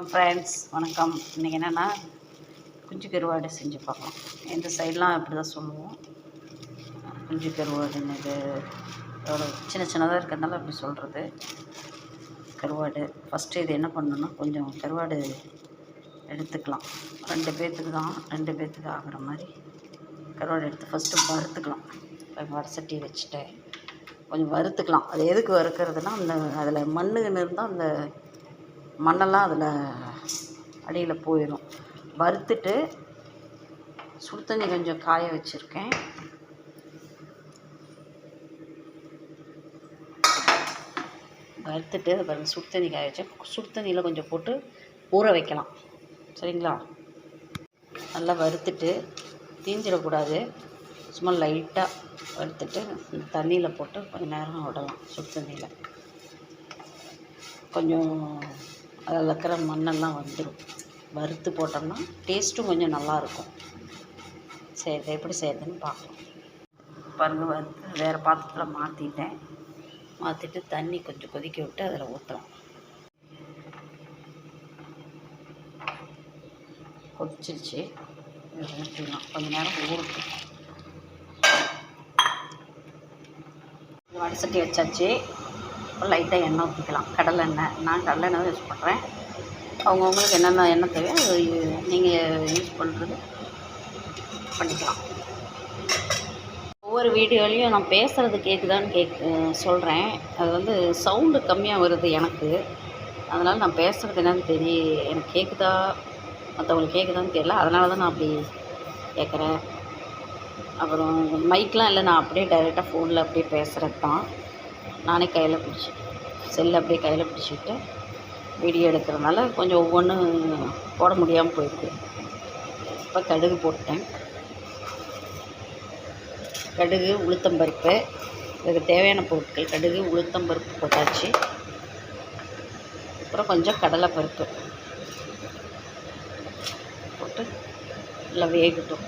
வணக்கம் ஃப்ரெண்ட்ஸ் வணக்கம். இன்றைக்கி என்னென்னா குஞ்சு கருவாடு செஞ்சு பார்க்கலாம். இந்த சைட்லாம் இப்படி தான் சொல்லுவோம். குஞ்சு கருவாடுன்னு இது எவ்வளோ சின்ன சின்னதாக இருக்கிறதுனால அப்படி சொல்கிறது கருவாடு. ஃபஸ்ட்டு இது என்ன பண்ணணும்னா கொஞ்சம் கருவாடு எடுத்துக்கலாம். ரெண்டு பேர்த்துக்கு தான் ரெண்டு பேர்த்துக்கு ஆகிற மாதிரி கருவாடு எடுத்து ஃபஸ்ட்டு வறுத்துக்கலாம். வர சட்டி வச்சுட்டு கொஞ்சம் வறுத்துக்கலாம். அது எதுக்கு வறுக்கிறதுனா அந்த அதில் மண்ணுன்னு இருந்தால் அந்த மண்ணெல்லாம் அதில் அடியில் போயிடும் வறுத்துட்டு சுடு தண்ணி கொஞ்சம் காய வச்சுருக்கேன். வறுத்துட்டு அதை பாருங்கள் சுடு தண்ணி காய வச்சு சுடு தண்ணியில் கொஞ்சம் போட்டு ஊற வைக்கலாம். சரிங்களா? நல்லா வறுத்துட்டு தீஞ்சிடக்கூடாது. சும்மா லைட்டாக வறுத்துட்டு இந்த தண்ணியில் போட்டு கொஞ்சம் நேரம் விடலாம் சுடு தண்ணியில். கொஞ்சம் அதில் இருக்கிற மண்ணெல்லாம் வந்துடும் வறுத்து போட்டோம்னா டேஸ்ட்டும் கொஞ்சம் நல்லாயிருக்கும். சரி எப்படி செய்யறதுன்னு பார்க்கலாம். பாருங்கள் வறுத்து வேறு பாத்திரத்தில் மாற்றிட்டேன் மாற்றிட்டு தண்ணி கொஞ்சம் கொதிக்க விட்டு அதில் ஊற்றுறோம் கொதிச்சிருச்சு. ஊற்றிடலாம் கொஞ்ச நேரம் ஊறட்டும். வடசட்டி வச்சாச்சு. லைட்டாக எண்ணெய் ஊற்றிக்கலாம் கடலை எண்ணெய். நான் கடலை எண்ணெய் தான் யூஸ் பண்ணுறேன் அவங்கவுங்களுக்கு என்னென்ன எண்ணெய் தேவையோ அது நீங்கள் யூஸ் பண்ணுறது பண்ணிக்கலாம். ஒவ்வொரு வீடியோலையும் நான் பேசுகிறது கேட்குதான்னு கேக் சொல்கிறேன் அது வந்து சவுண்டு கம்மியாக வருது எனக்கு. அதனால் நான் பேசுகிறது என்னன்னு தெரிய எனக்கு கேட்குதா மற்றவங்களுக்கு கேட்குதான்னு தெரியல. அதனால தான் நான் அப்படி கேட்குறேன் அப்புறம் மைக்லாம் இல்லை நான் அப்படியே டைரெக்டாக ஃபோனில் அப்படியே பேசுகிறது தான் நானே கையில் பிடிச்சி செல்லு அப்படியே கையில் பிடிச்சிக்கிட்டு வீடியோ எடுக்கிறதுனால கொஞ்சம் ஒவ்வொன்றும் போட முடியாமல் போயிருக்கு. இப்போ கடுகு போட்டேன். கடுகு உளுத்தம்பருப்பு இதுக்கு தேவையான பொருட்கள் கடுகு உளுத்தம்பருப்பு போட்டாச்சு. அப்புறம் கொஞ்சம் கடலைப்பருப்பு போட்டு நல்லா வேகட்டும்.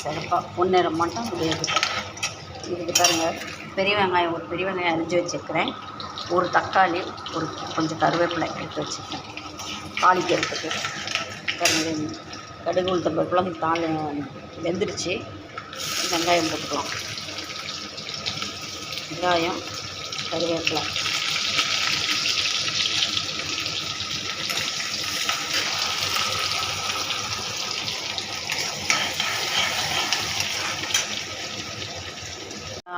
சிறப்பாக பொன்னிறம் மட்டும் வேகட்டும். இதுக்கு பாருங்கள் பெரிய வெங்காயம் ஒரு பெரிய வெங்காயம் அரிஞ்சு வச்சுருக்கிறேன். ஒரு தக்காளி ஒரு கொஞ்சம் கருவேப்பிலை எடுத்து வச்சுருக்கேன். தாளிக்கிறதுக்கு. பாருங்க கடுகு உளுத்தம் பருப்புலாம் தாளி வெந்துருச்சு வெங்காயம் போட்டுக்கலாம். வெங்காயம் கருவேப்பிலை.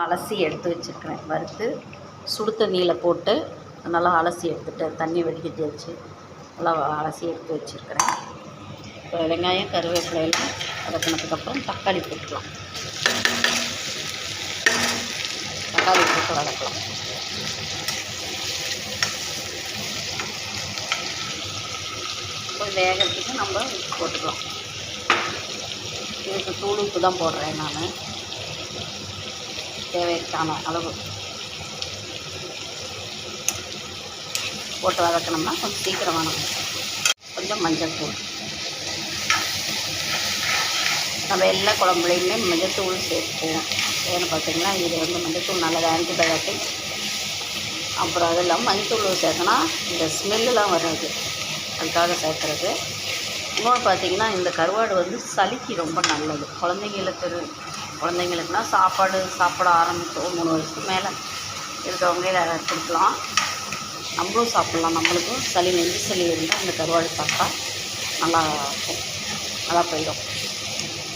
அலசி எடுத்து வச்சுருக்கிறேன். வறுத்து சுடு தண்ணியில் போட்டு நல்லா அலசி எடுத்துட்டு தண்ணி வடிகட்டி வச்சு நல்லா அலசி எடுத்து வச்சுருக்கிறேன். இப்போ வெங்காயம் கருவேப்பிலையெல்லாம் வதக்கினதுக்கப்புறம் தக்காளி போட்டுக்கலாம். தக்காளி போட்டு வதக்கலாம். இப்போ வேகிறதுக்கு நம்ம உப்பு போட்டுக்கலாம். இதுக்கு தூள் உப்பு தான் போடுறேன் நான். தேவைக்கான அளவு. போட்டு வதக்கணும்னா கொஞ்சம் சீக்கிரம் வேணும் கொஞ்சம் மஞ்சள் தூள். நம்ம எல்லா குழம்புலையுமே மஞ்சத்தூள் சேர்ப்போம். ஏன்னு பார்த்தீங்கன்னா இது வந்து மஞ்சத்தூள் நல்லது ஆன்டிபயோட்டிக் அப்புறம் அது இல்லாமல் மஞ்சத்தூள் சேர்த்தனா இந்த ஸ்மெல்லாம் வராது. அதுக்காக சேர்க்குறது. இன்னொன்று பார்த்தீங்கன்னா இந்த கருவாடு வந்து சளிக்கு ரொம்ப நல்லது. குழந்தைங்களுக்கு குழந்தைங்களுக்குலாம் சாப்பாடு சாப்பிட ஆரம்பித்தோம் மூணு வயசுக்கு மேலே இருக்கிறவங்க கொடுக்கலாம். நம்மளும் சாப்பிட்லாம். நம்மளுக்கும் சளி நெஞ்சு சளி இருந்தால் அந்த கருவாடு சாப்பிட்டா நல்லா இருக்கும். நல்லா போயிடும்.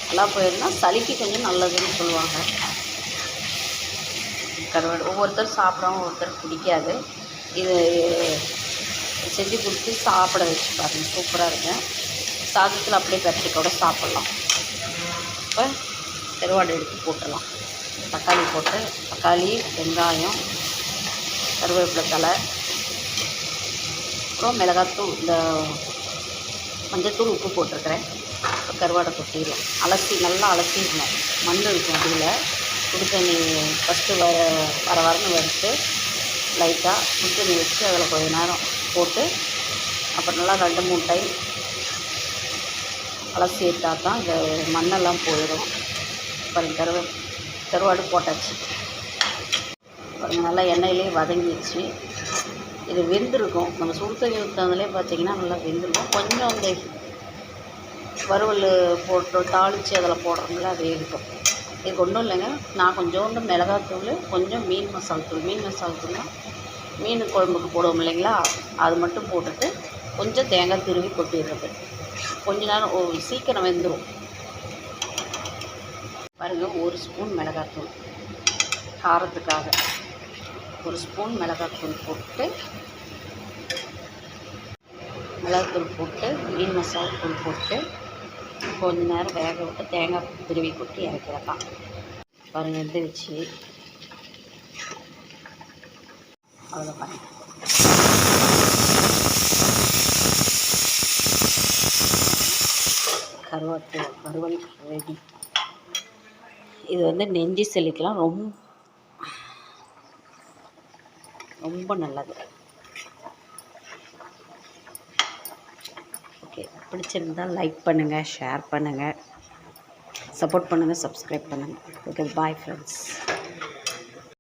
நல்லா போயிருந்தா சளிக்கு கொஞ்சம் நல்லதுன்னு சொல்லுவாங்க. கருவாடு ஒவ்வொருத்தர் சாப்பிடாம ஒவ்வொருத்தர் பிடிக்காது இது செஞ்சு கொடுத்து சாப்பிட வச்சு பாருங்கள் சூப்பராக இருக்கும். சாதத்தில் அப்படியே பரட்டி கூட சாப்பிட்லாம். இப்போ கருவாடு எடுத்து போட்டுடலாம். தக்காளி போட்டு தக்காளி வெங்காயம் கருவேப்பிலை தலை அப்புறம் மிளகாத்தூள் இந்த மஞ்சத்தூள் உப்பு போட்டிருக்கிறேன். கருவாடை கொட்டிடுவோம் அலசி நல்லா அலசிடணும். மண் இருக்கும் அடியில். சுடு தண்ணி ஃபஸ்ட்டு வர வர வரன்னு வறுத்து லைட்டாக சுடு தண்ணி வச்சு அதில் கொஞ்ச நேரம் போட்டு அப்புறம் நல்லா ரெண்டு மூணு டைம் அலசி எடுத்தால் தான் இந்த மண்ணெல்லாம் போயிடும். பாருங்கள் கருவ கருவாடு போட்டாச்சு. பாருங்கள் நல்லா எண்ணெயிலே வதங்கிடுச்சு. இது வெந்திருக்கும். நம்ம சுடு தண்ணி ஊற்றினதுலே பார்த்தீங்கன்னா நல்லா வெந்திருக்கும். கொஞ்சம் அந்த வறுவல் போட்டு தாளித்து அதில் போடுறோம்ல அது இருக்கும் இது ஒன்றும் இல்லைங்க. நான் கொஞ்சோண்டு மிளகாத்தூள் கொஞ்சம் மீன் மசாலா தூள். மீன் மசாலா தூள்னா மீன் குழம்புக்கு போடுவோம் இல்லைங்களா? அது மட்டும் போட்டுட்டு கொஞ்சம் தேங்காய் திருவி கொட்டிடுறது. கொஞ்ச நேரம் ஓ சீக்கிரம் வெந்துடும் பாருங்கள் ஒரு ஸ்பூன் மிளகாத்தூள். காரத்துக்காக. ஒரு ஸ்பூன் மிளகாத்தூள் போட்டு மிளகாத்தூள் போட்டு மீன் மசாலா தூள் போட்டு கொஞ்ச நேரம் வேக விட்டு தேங்காய் திருவி கொட்டி இறக்கிறதான் பாருங்கள் எடுத்து வச்சு. அவ்வளோ பாருங்கள் கருவாட்டு வறுவல் ரெடி இது வந்து நெஞ்சு செலுக்கலாம். ரொம்ப ரொம்ப நல்லது. ஓகே பிடிச்சிருந்தால் லைக் பண்ணுங்கள் ஷேர் பண்ணுங்கள் சப்போர்ட் பண்ணுங்கள் சப்ஸ்கிரைப் பண்ணுங்கள் ஓகே பாய் ஃப்ரெண்ட்ஸ்